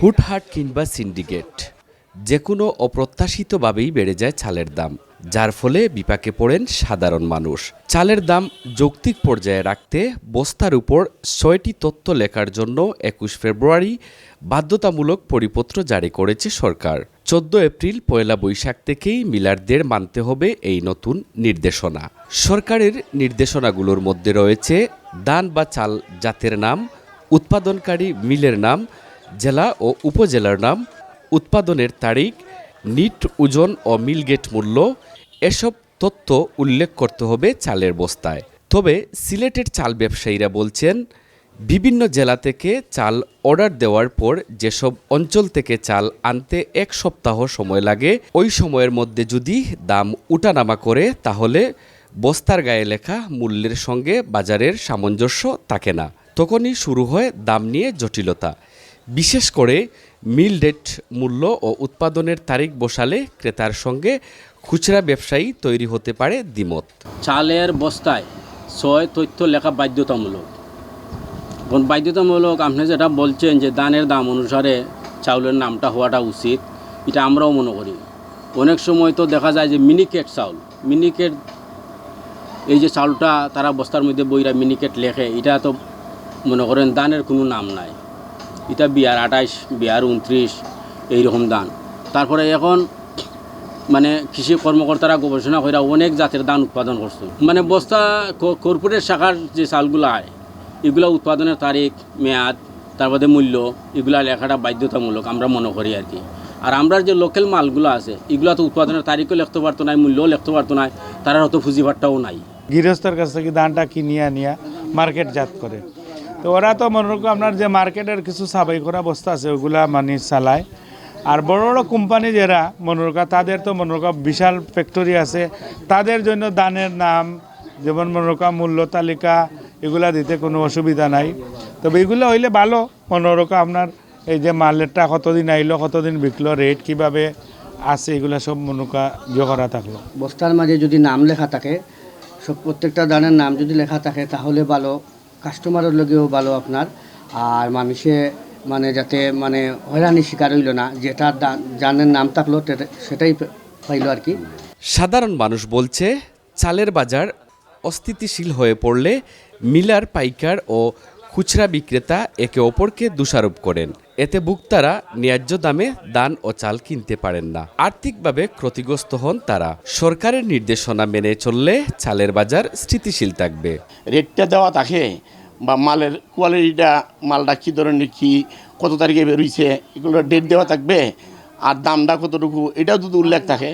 হুটহাট কিংবা সিন্ডিকেট যে কোনো অপ্রত্যাশিতভাবেই বেড়ে যায় চালের দাম, যার ফলে বিপাকে পড়েন সাধারণ মানুষ। চালের দাম যৌক্তিক পর্যায়ে রাখতে বস্তার উপর ছয়টি তথ্য লেখার জন্য একুশ ফেব্রুয়ারি বাধ্যতামূলক পরিপত্র জারি করেছে সরকার। চোদ্দ এপ্রিল পয়লা বৈশাখ থেকেই মিলারদের মানতে হবে এই নতুন নির্দেশনা। সরকারের নির্দেশনাগুলোর মধ্যে রয়েছে দান বা চাল জাতের নাম, উৎপাদনকারী মিলের নাম জেলা ও উপজেলার নাম, উৎপাদনের তারিখ, নিট, ওজন ও মিলগেট মূল্য, এসব তথ্য উল্লেখ করতে হবে চালের বস্তায়। তবে সিলেটের চাল ব্যবসায়ীরা বলছেন, বিভিন্ন জেলা থেকে চাল অর্ডার দেওয়ার পর যেসব অঞ্চল থেকে চাল আনতে এক সপ্তাহ সময় লাগে, ওই সময়ের মধ্যে যদি দাম উঠানামা করে, তাহলে বস্তার গায়ে লেখা মূল্যের সঙ্গে বাজারের সামঞ্জস্য থাকে না। তখনই শুরু হয় দাম নিয়ে জটিলতা। বিশেষ করে মিল ডেট মূল্য ও উৎপাদনের তারিখ বসালে ক্রেতার সঙ্গে খুচরা ব্যবসায়ী তৈরি হতে পারে দ্বিমত। চালের বস্তায় ছয় তথ্য লেখা বাধ্যতামূলক। বাধ্যতামূলক আপনি যেটা বলছেন যে দানের দাম অনুসারে চাউলের নামটা হওয়াটা উচিত, এটা আমরাও মনে করি। অনেক সময় তো দেখা যায় যে মিনিকেট চাউল, মিনিকেট এই যে চাউলটা তারা বস্তার মধ্যে বইরা মিনিকেট লেখে, এটা তো মনে করেন দানের কোনো নাম নাই। এটা বিয়ার আঠাইশ, বিয়ার উনত্রিশ এইরকম দান। তারপরে এখন মানে কৃষি কর্মকর্তারা গবেষণা করে অনেক জাতের ধান উৎপাদন করছে। মানে বস্তা কর্পোরেট শাখার যে চালগুলো হয়, এগুলো উৎপাদনের তারিখ, মেয়াদ, তারপরে মূল্য, এগুলা লেখাটা বাধ্যতামূলক, আমরা মনে করি আর কি। আর আমরা যে লোকাল মালগুলো আছে, এগুলো তো উৎপাদনের তারিখও লিখতে পারতো না মূল্যও লিখতে পারতো না তারা অত পুঁজিভাটটাও নাই। গৃহস্থর কাছ থেকে ধানটা কিনিয়ে মার্কেট জাত করে। তো ওরা তো মনে রাখো আপনার যে মার্কেটের কিছু সাবাই করা বস্তা আছে, ওগুলা মানে চালায়। আর বড় বড় কোম্পানি যারা, মনে রাখা তাদের তো মনে রাখা বিশাল ফ্যাক্টরি আছে, তাদের জন্য দানের নাম, যেমন মনে রাখা মূল্য তালিকা, এগুলা দিতে কোনো অসুবিধা নাই। তবে এগুলো হইলে ভালো, মনে রাখা আপনার এই যে মালেরটা কতদিন আইলো, কতদিন বিকলো রেট কীভাবে আছে, এগুলা সব মনে রাখা ইয়ে করা থাকল। বস্তার মাঝে যদি নাম লেখা থাকে, সব প্রত্যেকটা দানের নাম যদি লেখা থাকে, তাহলে ভালো। কাস্টমারের লগেও ভালো আপনার। আর মানুষে মানে যাতে মানে হয়রানি শিকার হইল না, যেটা জানের নাম থাকল সেটাই পাইলো আর কি। সাধারণ মানুষ বলছে, চালের বাজার অস্থিতিশীল হয়ে পড়লে মিলার পাইকার ও খুচরা বিক্রেতা একে অপরকে দোষারোপ করেন। এতে ভুক্তারা ন্যায্য দামে দান ও চাল কিনতে পারেন না। আর্থিকভাবে ক্ষতিগ্রস্ত হন তারা। সরকারের নির্দেশনা মেনে চললে চালের বাজার স্থিতিশীল থাকবে। রেটটা দেওয়া থাকে বা মালের কোয়ালিটিটা মালটা কী ধরনের কী কত তারিখে বেরোইছে এগুলো ডেট দেওয়া থাকবে। আর দামটা কতটুকু এটাও যদি উল্লেখ থাকে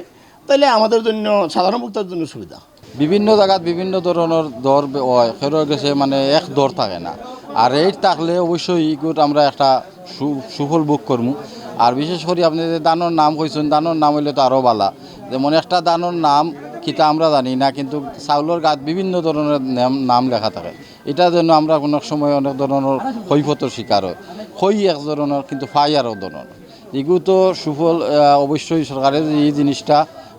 তাহলে আমাদের জন্য সাধারণ ভোক্তার জন্য সুবিধা। বিভিন্ন জায়গাত বিভিন্ন ধরনের দর হয়। সেরকম গেছে মানে এক দর থাকে না। আর রেট থাকলে অবশ্যই ইগুত আমরা একটা সুফল বুক করব আর বিশেষ করে আপনি যে দানোর নাম কইছেন, দানোর নাম হইলে তো আরও বালা। যেমন একটা দানোর নাম, কিতা আমরা জানি না, কিন্তু চাউলের গাত বিভিন্ন ধরনের নাম লেখা থাকে। এটা জন্য আমরা কোনো সময় অনেক ধরনের ক্ষয়ক্ষতির শিকার হয় ক্ষয় এক ধরনের, কিন্তু ফাই আরও ধরনের। এগুলো তো সুফল অবশ্যই সরকারের এই জিনিসটা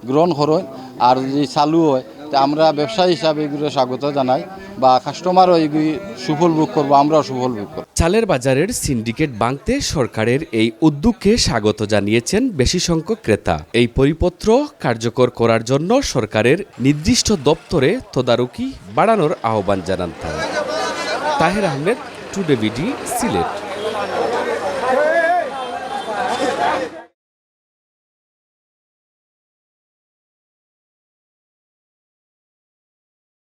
গ্রহণ করেন। আর যদি চালু হয়, তা আমরা ব্যবসায়ী হিসাবে এগুলো স্বাগত জানাই। বা কাস্টমারও এগুলি সুফল ভোগ করব, আমরাও সুফল ভোগ করব। চালের বাজারের সিন্ডিকেট বাঁকতে সরকারের এই উদ্যোগকে স্বাগত জানিয়েছেন বেশি সংখ্যক ক্রেতা। এই পরিপত্র কার্যকর করার জন্য সরকারের নির্দিষ্ট দপ্তরে তদারকি বাড়ানোর আহ্বান জানান তাহের আহমেদ টুডে বিডি সিলেট।